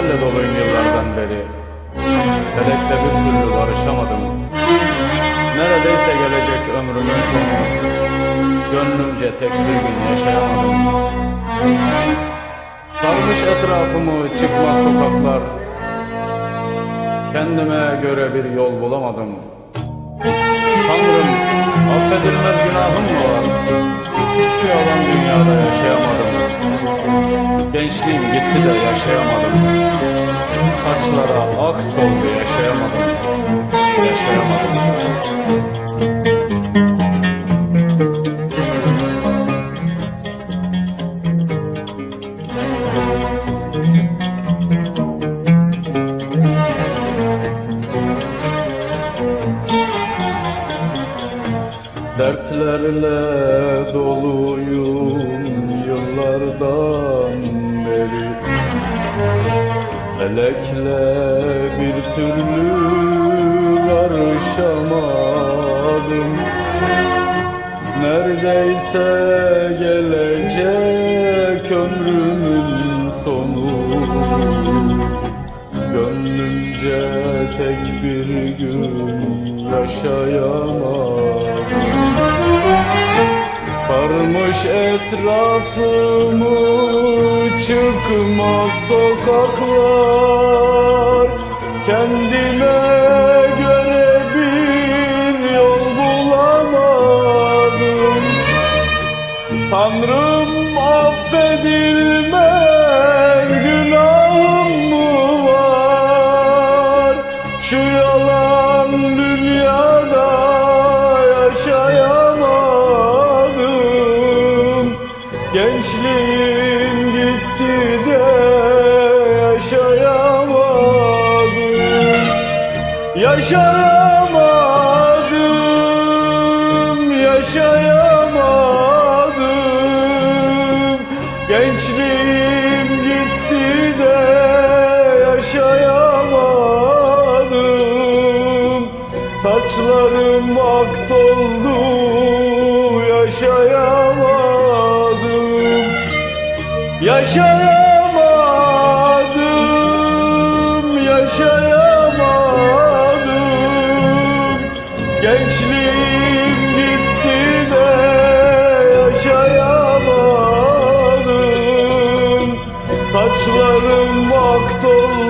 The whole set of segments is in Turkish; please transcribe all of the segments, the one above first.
Kederlerle dolu yıllardan beri. Felekle bir türlü barışamadım. Neredeyse gelecek ömrümün sonu. Gönlümce tek bir gün yaşayamadım. Sarmış etrafımı çıkmaz sokaklar. Kendime göre bir yol bulamadım. Tanrım affedilmez günahım mı var. Şu yalan dünyada yaşayamadım Gençliğim gitti de yaşayamadım. Saçlara ak doldu yaşayamadım. Yaşayamadım Dertlerle doluyum yıllardan beri. Melekle bir türlü barışamadım. Neredeyse gelecek ömrümün sonu. Gönlümce tek bir gün yaşayamadım Sarmış etrafımı çıkmaz sokaklar. Kendime göre bir yol bulamadım. Tanrım affedilmez Gençliğim gitti de yaşayamadım. Yaşayamadım, yaşayamadım. Gençliğim gitti de yaşayamadım. Saçlarım ak doldu, Yaşayamadım, yaşayamadım. Gençliğim gitti de yaşayamadım. Saçlarım ak doldu,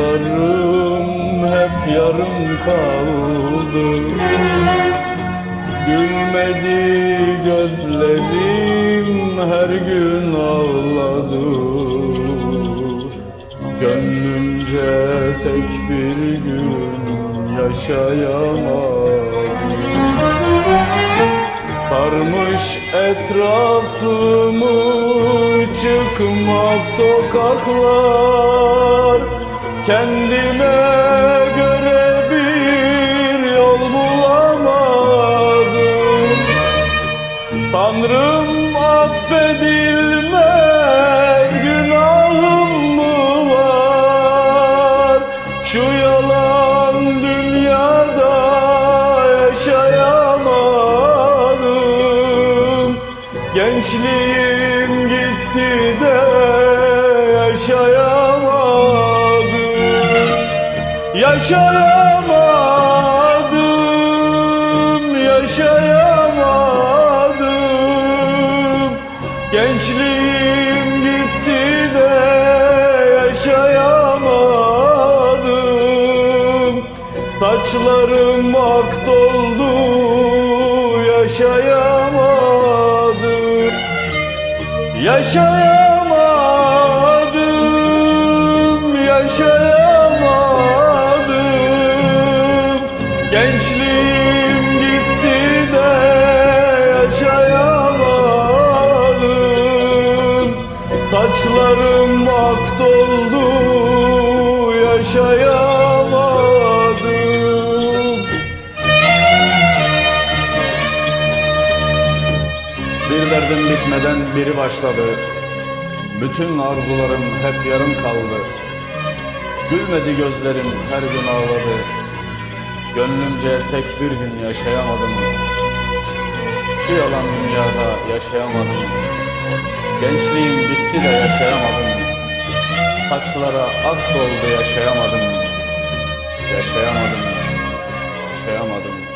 arzularım hep yarım kaldı. Gülmedi gözlerim her gün ağladı. Gönlümce tek bir gün yaşayamadım. Sarmış etrafımı çıkmaz sokaklar Kendime göre bir yol bulamadım. Tanrım affedilmez günahım mı var? Şu yalan dünyada yaşayamadım. Gençliğim gitti Yaşayamadım, yaşayamadım. Gençliğim gitti de yaşayamadım. Saçlarım ak doldu, yaşayamadım. Yaşayamadım. Saçlarım ak doldu, yaşayamadım. Bir derdim bitmeden biri başladı. Bütün arzularım hep yarım kaldı. Gülmedi gözlerim her gün ağladı Gönlümce tek bir gün yaşayamadım. Bu yalan dünyada yaşayamadım. Gençliğim bitti de yaşayamadım. Saçlara ak doldu yaşayamadım. Yaşayamadım Yaşayamadım.